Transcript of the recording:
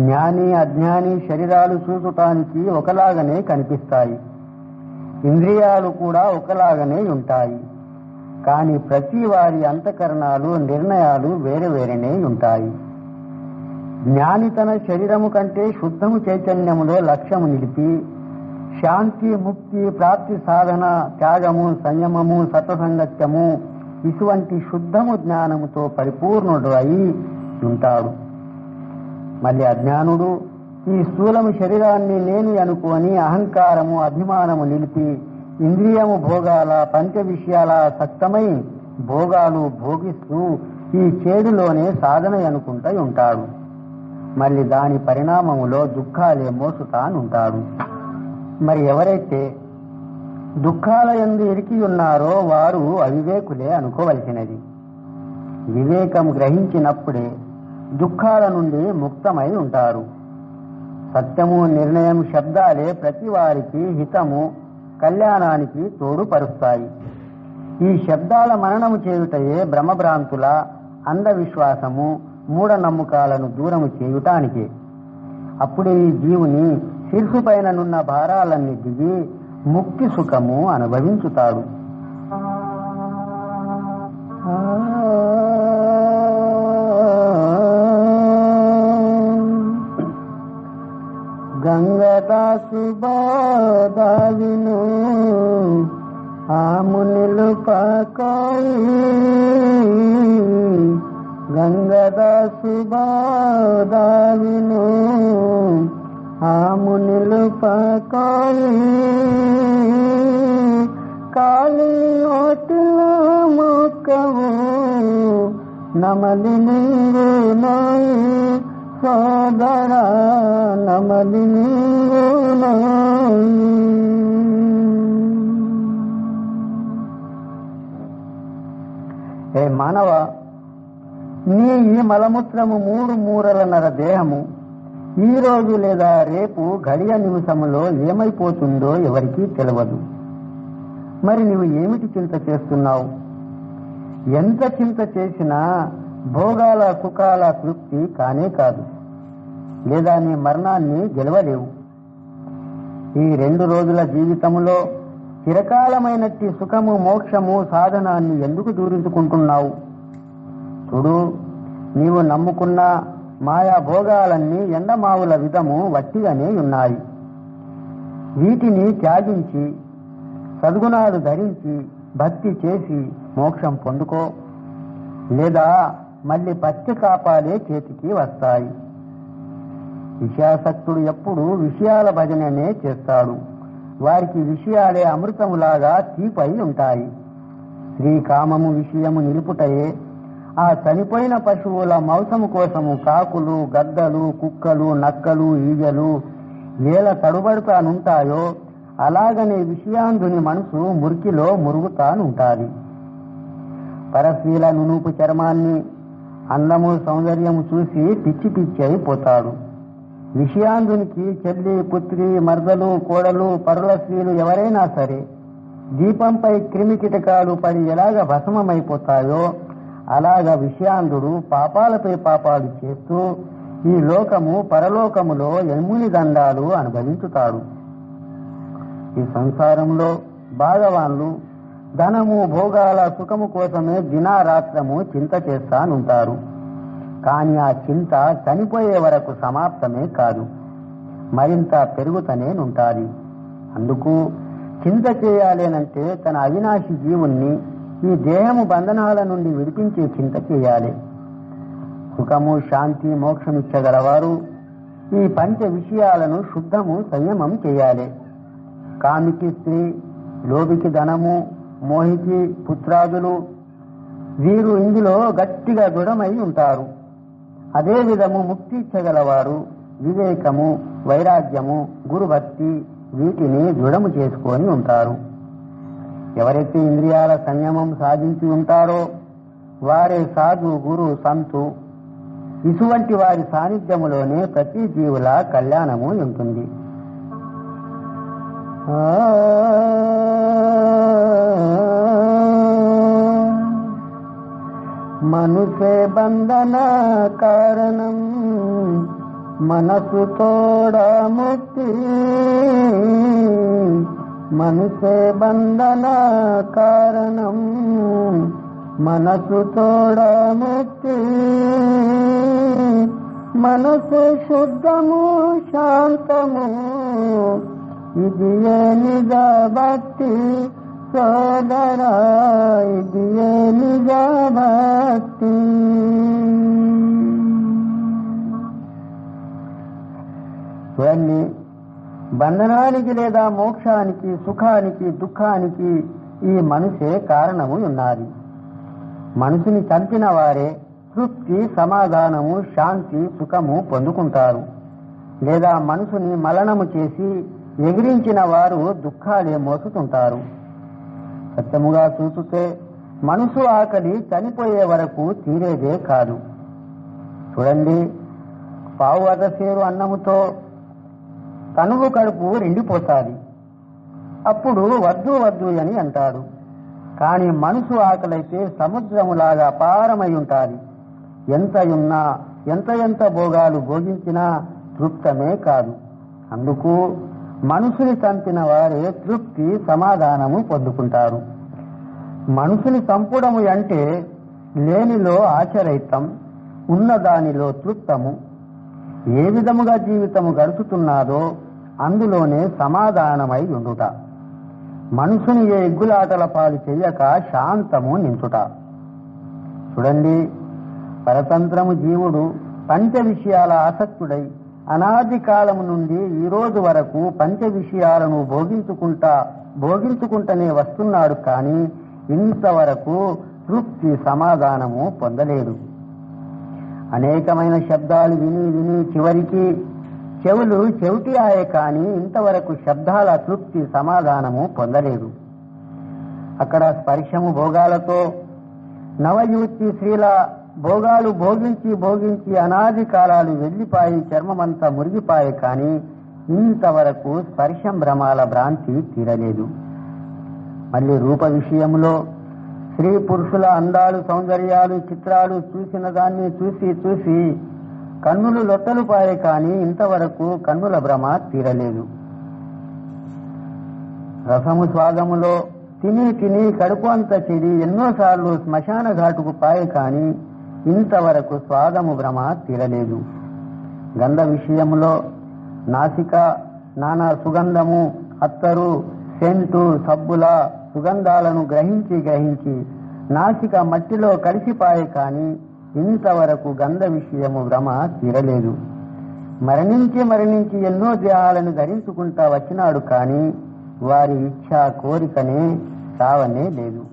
జ్ఞాని అజ్ఞాని శరీరాలు చూడటానికి ఒకలాగనే కనిపిస్తాయి. ఇంద్రియాలు కూడా ఒకలాగనే ఉంటాయి. కానీ ప్రతి వారి అంతఃకరణాలు నిర్ణయాలు వేరే వేరేనే ఉంటాయి. జ్ఞాని తన శరీరము కంటే శుద్ధము చైతన్యములో లక్ష్యము నిలిపి శాంతి ముక్తి ప్రాప్తి సాధన త్యాగము సంయమము సతసంగత్యము ఇటువంటి శుద్ధము జ్ఞానముతో పరిపూర్ణుడు అయి ఉంటాడు. మళ్ళీ అజ్ఞానుడు ఈ స్థూలము శరీరాన్ని నేను అనుకొని అహంకారము అభిమానము నిలిపి ఇంద్రియము భోగాల పంచ విషయాల సక్తమై భోగాలు భోగిస్తూ ఈ చేడులోనే సాధన అనుకుంటూ ఉంటాడు. మళ్ళీ దాని పరిణామములో దుఃఖాలే మోసుతానుంటాడు. మరి ఎవరైతే దుఃఖాల ఎందు ఇరికి ఉన్నారో వారు అవివేకులే అనుకోవలసినది. వివేకం గ్రహించినప్పుడే దుఃఖాల నుండి ముక్తమై ఉంటారు. సత్యము నిర్ణయం శబ్దాలే ప్రతి వారికి హితము కళ్యాణానికి తోడుపరుస్తాయి. ఈ శబ్దాల మరణము చేయుటయే భ్రమభ్రాంతుల అంధవిశ్వాసము మూఢనమ్మకాలను దూరము చేయుటానికే. అప్పుడే ఈ జీవుని శిర్సు పైననున్న భారాలన్నీ దిగి ముక్తి సుఖము అనుభవించుతాడు. గంగదాసు బాదావిను ఆమునిలు పాకోయి. గంగదాసు బాదావిను ఆమునిలు పాకోయి. కాలి నోటిలో మొక్కవు నమలి నీరు నాయి. సోదరా నమది ఏ మానవ నీ ఈ మలమూత్రము మూడు మూరలన్నర దేహము ఈ రోజు లేదా రేపు గడియ నిమిషములో ఏమైపోతుందో ఎవరికీ తెలియదు మరి నువ్వు ఏమిటి చింత చేస్తున్నావు? ఎంత చింత చేసినా భోగాల సుఖాల తృప్తి కానే కాదు. లేదా నీ మరణాన్ని గెలవలేవు. ఈ రెండు రోజుల జీవితంలో చిరకాలమైనట్టి సుఖము మోక్షము సాధనాన్ని ఎందుకు దూరించుకుంటున్నావు? చూడు నీవు నమ్ముకున్న మాయా భోగాలన్నీ ఎండమావుల విధము వట్టిగానే ఉన్నాయి. వీటిని త్యాగించి సద్గుణాలు ధరించి భక్తి చేసి మోక్షం పొందుకో. లేదా మళ్ళీ పచ్చి కాపాలే చేతికి వస్తాయి. విషయాసక్తుడు ఎప్పుడు విషయాల భజననే చేస్తాడు. వారికి విషయాలే అమృతములాగా తీపై ఉంటాయి శ్రీకామము విషయము నిలుపుటయే. ఆ చనిపోయిన పశువుల మౌసము కోసము కాకులు గద్దలు కుక్కలు నక్కలు ఈగలు ఏల తడుబడుతానుంటాయో అలాగనే విషయాంధుని మనసు మురికిలో మురుగుతానుంటాది పరశీల నునుపు చర్మాన్ని అందము సౌందర్యము చూసి పిచ్చి పిచ్చి అయిపోతాడు. విషయాంధునికి చెల్లి పుత్రి మర్దలు కోడలు పరుల స్త్రీలు ఎవరైనా సరే దీపంపై క్రిమి కిటకాలు పడి ఎలాగ భసమమైపోతాయో అలాగ విషయాంధుడు పాపాలపై పాపాలు చేస్తూ ఈ లోకము పరలోకములో ఎన్ముని దండాలు అనుభవించుతాడు. ఈ సంసారంలో భాగవాన్లు ధనము భోగాల సుఖము కోసమే దినారాత్రము చింత చేస్తానుంటారు. కానీ ఆ చింత చనిపోయే వరకు సమాప్తమే కాదు. మరింత పెరుగుతనే ఉంటాది అందుకు చింత చేయాలేనంటే తన అవినాశి జీవుణ్ణి ఈ దేహము బంధనాల నుండి విడిపించే చింత చేయాలి. సుఖము శాంతి మోక్షమిచ్చగలవారు ఈ పంచ విషయాలను శుద్ధము సంయమం చేయాలి. కామికి స్త్రీ లోబికి ధనము మోహికి పుత్రాదులు వీరు ఇందులో గట్టిగా దృఢమై ఉంటారు. అదే విధము ముక్తి ఇచ్చగలవారు వివేకము వైరాగ్యము గురుభక్తి వీటిని దృఢము చేసుకొని ఉంటారు. ఎవరైతే ఇంద్రియాల సంయమం సాధించి ఉంటారో వారే సాధు గురు సంతు. ఇటువంటి వారి సాన్నిధ్యములోనే ప్రతి జీవుల కళ్యాణము ఉంటుంది. మనుషే బంధన కారణం. మనసు తోడ ముక్తి. మనసే బంధన కారణం. మనసు తోడ ముక్తి. మనసు శుద్ధము శాంతము. ఇది ఏ నిజ భక్తి? సోదరా ఇది బంధనానికి లేదా మోక్షానికి సుఖానికి దుఃఖానికి ఈ మనసే కారణము ఉన్నది. మనసుని చంపిన వారే తృప్తి సమాధానము శాంతి సుఖము పొందుకుంటారు. లేదా మనసుని మలనము చేసి ఎగిరించిన వారు దుఃఖాలే మోసుతుంటారు. సత్యముగా చూచుతే మనసు ఆకలి చనిపోయే వరకు తీరేదే కాదు. చూడండి పావు అదసేరు అన్నముతో తనువు కడుపు రెండిపోతాది అప్పుడు వద్దు వద్దు అని అంటాడు. కానీ మనసు ఆకలైతే సముద్రములాగా అపారమై ఉంటాది. ఎంత ఉన్నా ఎంత ఎంత భోగాలు భోగించినా తృప్తమే కాదు. అందుకు మనుషుని చంపిన వారే తృప్తి సమాధానము పొందుకుంటారు. మనుషుని చంపుడము అంటే లేనిలో ఆచరైతం ఉన్న దానిలో తృప్తము. ఏ విధముగా జీవితము గడుపుతున్నాదో అందులోనే సమాధానమై ఉండుట. మనసుని ఏ ఎగ్గులాటల పాలు చెయ్యక శాంతము నించుట చూడండి పరతంత్రము జీవుడు పంచ విషయాల ఆసక్తుడై అనాది కాలం నుండి ఈ రోజు వరకు పంచ విషయాలను భోగించుకుంటా భోగించుకుంటనే వస్తున్నాడు కానీ ఇంతవరకు తృప్తి సమాధానము పొందలేదు. అనేకమైన శబ్దాలు విని విని చివరికి చెవులు చెవిటి ఆయే కానీ ఇంతవరకు శబ్దాల తృప్తి సమాధానము పొందలేదు. అక్కడ స్పర్శము భోగాలతో నవయువతి స్త్రీల భోగాలు భోగించి భోగించి అనాది కాలాలు వెళ్ళిపాయి చర్మమంతా మురిగిపాయే కానీ ఇంతవరకు స్పర్శం భ్రమాల భ్రాంతి తీరలేదు. మళ్ళీ రూప విషయంలో స్త్రీ పురుషుల అందాలు సౌందర్యాలు చిత్రాలు చూసిన దాన్ని చూసి చూసి కన్నులు లొట్టలు పాయే కానీ ఇంతవరకు కన్నుల భ్రమ తీరలేదు. రసము స్వాగములో తిని తిని కడుపు అంత చెడి ఎన్నోసార్లు శ్మశాన ఘాటుకు పాయే కానీ ఇంతవరకు స్వాదము భ్రమ తీరలేదు. గంధ విషయంలో నాసిక నానా సుగంధము అత్తరు సెంటు సబ్బుల సుగంధాలను గ్రహించి గ్రహించి నాసిక మట్టిలో కలిసిపాయే కానీ ఇంతవరకు గంధ విషయము భ్రమ తీరలేదు. మరణించి మరణించి ఎన్నో దేహాలను ధరించుకుంటా వచ్చినాడు కానీ వారి ఇచ్ఛా కోరికనే చావనే లేదు.